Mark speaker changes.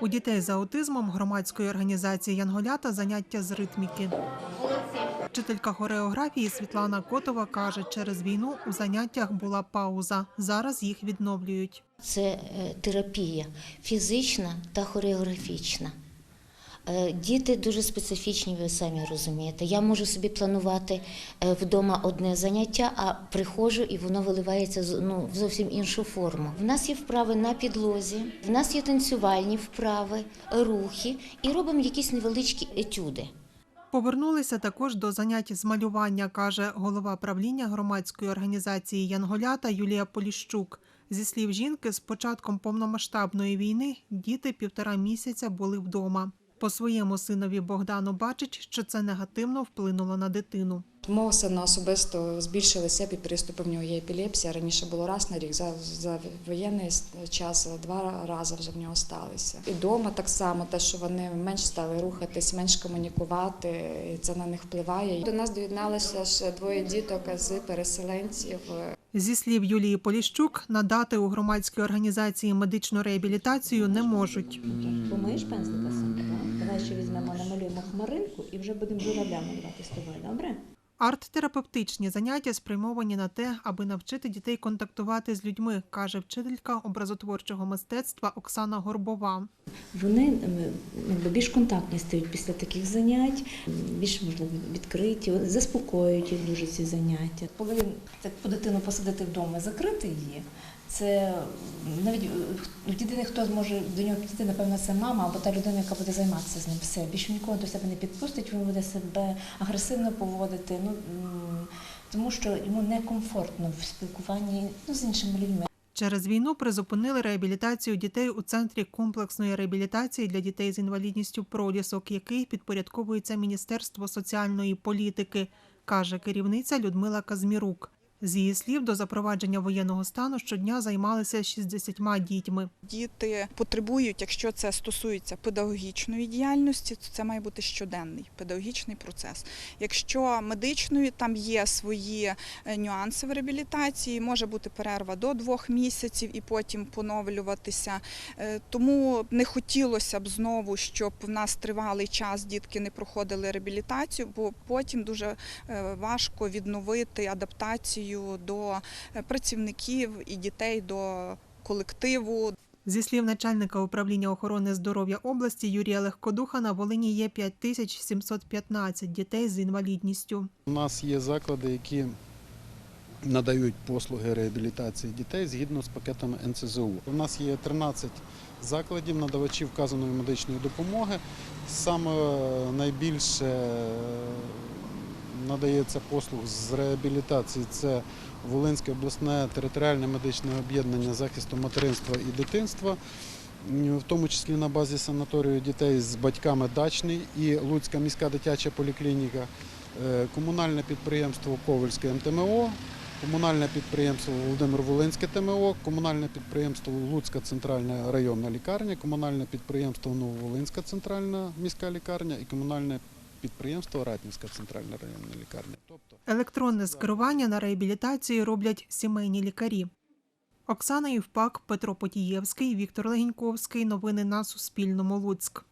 Speaker 1: У дітей з аутизмом громадської організації Янголята заняття з ритміки. Вчителька хореографії Світлана Котова каже, через війну у заняттях була пауза. Зараз їх відновлюють.
Speaker 2: Це е, терапія фізична та хореографічна. Е, Діти дуже специфічні, ви самі розумієте. Я можу собі планувати е, вдома одне заняття, а приходжу і воно виливається ну, в зовсім іншу форму. В нас є вправи на підлозі, в нас є танцювальні вправи, рухи і робимо якісь невеличкі етюди.
Speaker 1: Повернулися також до занять з малювання, каже голова правління громадської організації Янголята Юлія Поліщук. Зі слів жінки, з початком повномасштабної війни діти півтора місяця були вдома. По своєму синові Богдану бачить, що це негативно вплинуло на дитину.
Speaker 3: Мого сина особисто збільшилися приступи, в нього є епілепсія. Раніше було раз на рік, за, за воєнний час два рази вже в нього сталися. І вдома так само, те, що вони менш стали рухатись, менш комунікувати, і це на них впливає. До нас доєдналося ще двоє діток з переселенців.
Speaker 1: Зі слів Юлії Поліщук, надати у громадській організації медичну реабілітацію не можуть.
Speaker 4: Помиєш пензлика сам? Давай ще візьмемо, намалюємо хмаринку і вже будемо журавля малювати з тобою, добре?
Speaker 1: Арт-терапевтичні заняття спрямовані на те, аби навчити дітей контактувати з людьми, каже вчителька образотворчого мистецтва Оксана Горбова.
Speaker 4: Вони якби, більш контактні стають після таких занять, більш можливо відкриті, заспокоюють їх дуже ці заняття.
Speaker 5: Коли так по дитину посадити вдома, закрити її, це навіть е, в дитини хто зможе до нього підійти, напевно, це мама або та людина, яка буде займатися з ним. Все більше нікого до себе не підпустить, він буде себе агресивно поводити. Ну тому що йому некомфортно в спілкуванні ну, з іншими людьми.
Speaker 1: Через війну призупинили реабілітацію дітей у центрі комплексної реабілітації для дітей з інвалідністю пролісок, який підпорядковується Міністерство соціальної політики, каже керівниця Людмила Казмірук. З її слів, до запровадження воєнного стану щодня займалися 60 дітьми.
Speaker 6: Діти потребують, якщо це стосується педагогічної діяльності, то це має бути щоденний педагогічний процес. Якщо медичної, там є свої е, нюанси в реабілітації, може бути перерва до двох місяців і потім поновлюватися. Е, Тому не хотілося б знову, щоб в нас тривалий час дітки не проходили реабілітацію, бо потім дуже е, важко відновити адаптацію до е, працівників і дітей до колективу.
Speaker 1: Зі слів начальника управління охорони здоров'я області Юрія Легкодуха, на Волині є 5715 дітей з інвалідністю.
Speaker 7: У нас є заклади, які надають послуги реабілітації дітей згідно з пакетами НЦЗУ. У нас є 13 закладів надавачів вказаної медичної допомоги. Саме найбільше надається послуг з реабілітації це Волинське обласне територіальне медичне об'єднання захисту материнства і дитинства. В тому числі на базі санаторію дітей з батьками дачний і Луцька міська дитяча поліклініка, е, комунальне підприємство Ковальське МТМО, комунальне підприємство Володимир Волинське ТМО, комунальне підприємство Луцька центральна районна лікарня, комунальне підприємство Нововолинська центральна міська лікарня і комунальне підприємство Ратнівська центральна районна лікарня. Тобто
Speaker 1: Електронне скерування на реабілітацію роблять сімейні лікарі. Оксана Євпак, Петро Потієвський, Віктор Легіньковський. Новини на Суспільному. Луцьк.